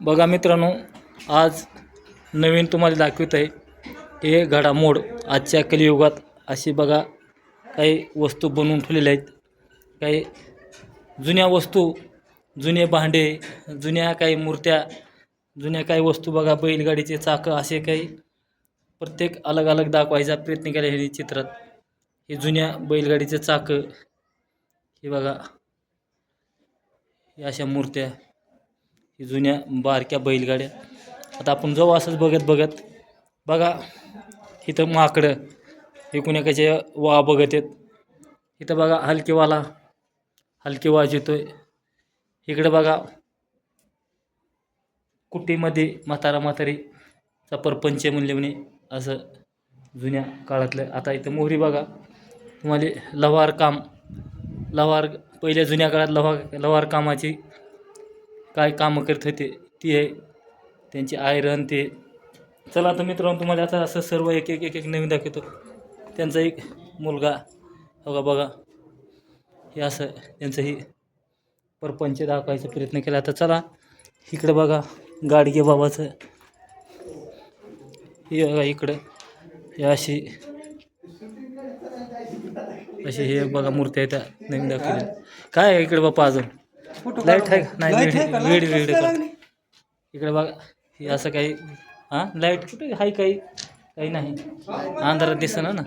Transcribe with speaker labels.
Speaker 1: बघा मित्रांनो आज नवीन तुम्हाला दाखवित आहे हे घडामोड आजच्या कलियुगात अशी बघा काही वस्तू बनवून ठेवलेल्या आहेत. काही जुन्या वस्तू जुने भांडे जुन्या काही मूर्त्या जुन्या काही वस्तू बघा बैलगाडीचे चाकं असे काही प्रत्येक अलग अलग दाखवायचा प्रयत्न केला हे चित्रात. हे जुन्या बैलगाडीचे चाकं हे बघा हे अशा मूर्त्या. ही जुन्या बारक्या बैलगाड्या. आता आपण जाऊ असंच बघत बघत. बघा इथं माकडं हे एकाचे वा बघत आहेत. इथं बघा हलकेवाला हलके वाज येतोय. इकडं बघा कुटीमध्ये म्हातारा म्हातारीचा परपंच म्हणले म्हणे असं जुन्या काळातलं. आता इथं मोहरी बघा तुम्हाला लवार काम लवार पहिल्या जुन्या काळात लवा लवार कामाची काय कामं करत होते ती आहे. त्यांची आयरन ते. चला आता मित्रांनो तुम्हाला आता असं सर्व एक एक एक एक नवीन दाखवतो. त्यांचा एक मुलगा हो बघा बघा. हे असं त्यांचंही परपंच दाखवायचा प्रयत्न केला. आता चला इकडं बघा गाडगे बाबाचं हे बघा इकडं. हे अशी अशी हे बघा मूर्त्या आहेत नवीन दाखवल्या काय आहे इकडे बाप्पा अजून? लाइट आहे का? नाही
Speaker 2: आहे का?
Speaker 1: वेड वेड
Speaker 2: लागली?
Speaker 1: इकडे बघा हे असं काही हां लाइट कुठे हाय काही काही नाही अंधारात दिसना ना